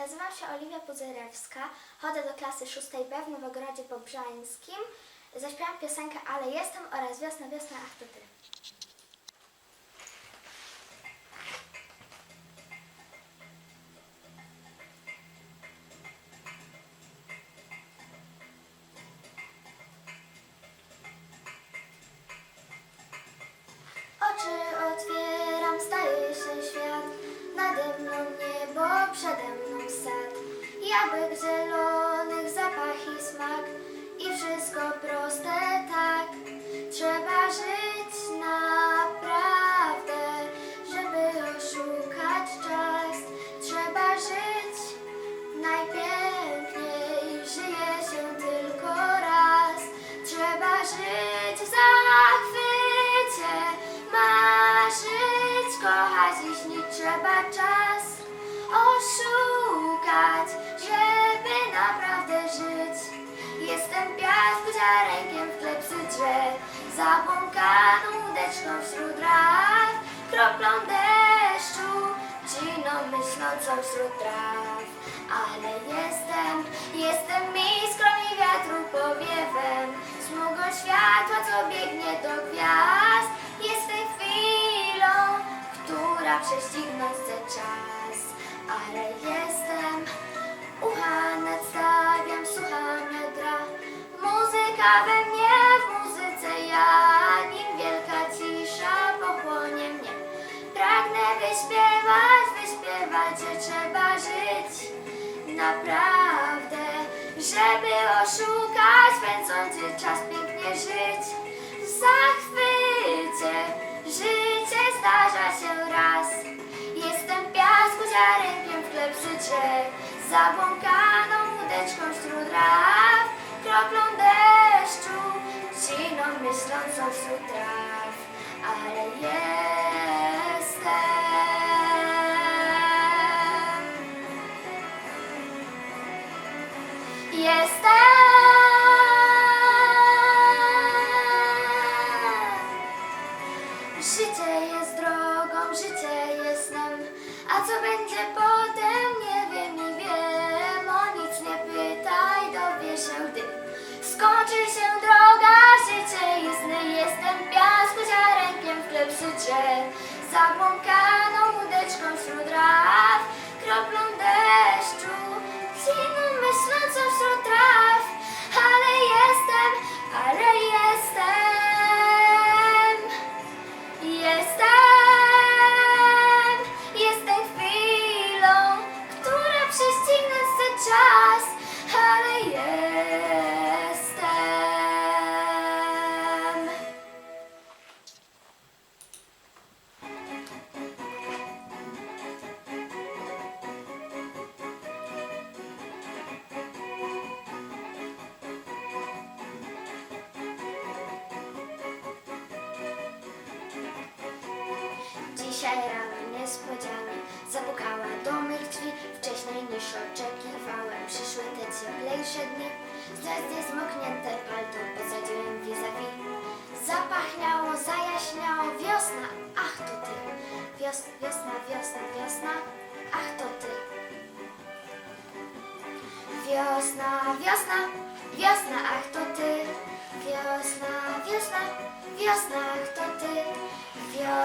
Nazywam się Oliwia Pudzerewska, chodzę do klasy 6B w Nowogrodzie Bobrzańskim. Zaśpiewam piosenkę Ale jestem oraz Wiosna, wiosna, ach to ty. Jabłek zielonych, zapach i smak. I wszystko proste ziarenkiem w klepsy drzew, zabłąkaną łódeczką wśród raw, kroplą deszczu, dziną myślącą wśród traw. Ale jestem, jestem iskrą i wiatru powiewem, smugą światła, co biegnie do gwiazd. Jestem chwilą, która prześcignąć chce czas. Ale jestem, Muzyka we mnie, w muzyce ja, nim wielka cisza pochłonie mnie. Pragnę wyśpiewać, wyśpiewać, że trzeba żyć naprawdę, żeby oszukać pędzący czas, pięknie żyć w zachwycie. Życie zdarza się raz. Jestem piasku ziarenkiem w klepsy drzew, zabłąkaną łódeczką wśród kroplą deszczu, dziną myślącą wśród traw. Ale jestem. Jestem. Życie jest drogą, życie jest snem, a co będzie potem, drzew, zabłąkaną Dzisiaj rano niespodzianie. Zapukała do mych drzwi Wcześniej niż oczekiwałem. Przyszły te cieplejsze dni Znać niezmoknięte palto posadziłem vis-a-vis. Zapachniało, zajaśniało Wiosna, ach to ty. Wios, Wiosna, wiosna, wiosna Ach to ty. Wiosna, wiosna, wiosna, ach to ty. Wiosna, wiosna, wiosna, ach to ty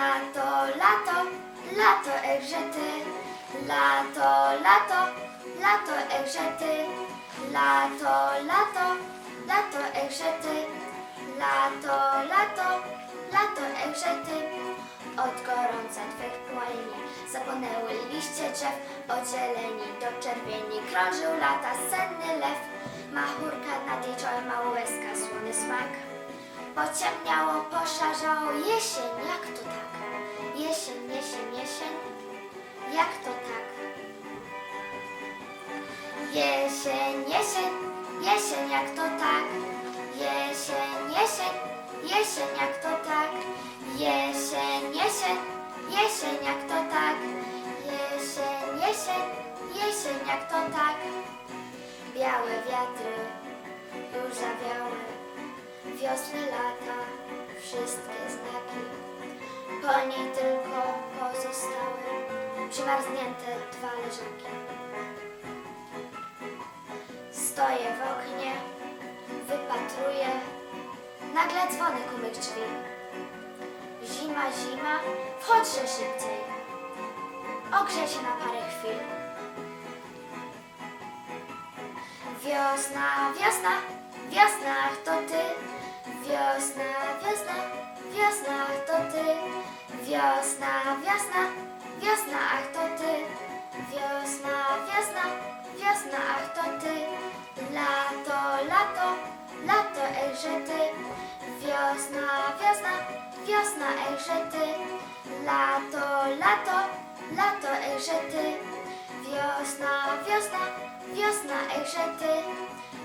Lato, lato, lato, echże ty. Lato, lato, lato, echże ty. Lato, lato, lato, echże ty. Lato, lato, lato, echże ty. Od gorąca twych płomieni Zapłonęły liście drzew. Od zieleni do czerwieni Krążył lata senny lew. Machurka nad Pociemniało, poszarzało jesień, jak to tak? Jesień, jesień, jesień, jak to tak? Jesień. Jesień, jesień, jak to tak. Jesień, jesień, jesień jak to tak. Jesień, jesień, jesień jak to tak. Jesień, jesień, jesień jak to tak. Białe wiatry już zawiały. Wiosny, lata, wszystkie znaki. Po niej tylko pozostały przymarznięte dwa leżaki. Stoję w oknie, wypatruję, nagle dzwonek u mych drzwi. Zima, zima, wchodźże szybciej, ogrzej się na parę chwil. Wiosna, wiosna, wiosna, to ty. Wiosna, wiosna, wiosna, to ty. Wiosna, wiosna, wiosna, ach to ty. Wiosna, wiosna, wiosna, ach to ty. Lato, lato, lato, ejże ty. Wiosna, wiosna, wiosna, ejże ty. Lato, lato, lato, ejże ty. Wiosna, wiosna, wiosna, ejże ty.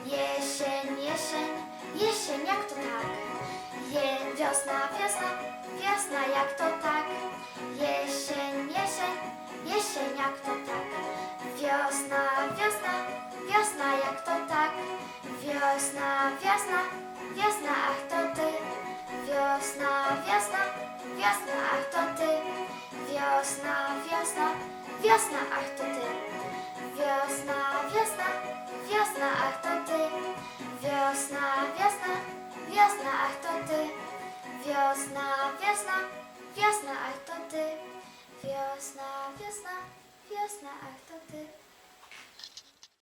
Jesień, jesień, jesień, jak to tak? Je, wiosna, wiosna, wiosna, jak to tak? Jesień, jesień, jesień, jak to tak? Wiosna, wiosna, wiosna, jak to tak? Wiosna, wiosna, wiosna, ach to ty. Wiosna, wiosna, wiosna, ach to ty. Wiosna, wiosna, wiosna, ach to ty. Wiosna, wiosna, wiosna, ach to ty. Wiosna, wiosna, wiosna, ach to ty. Wiosna, wiosna, wiosna, ach to ty.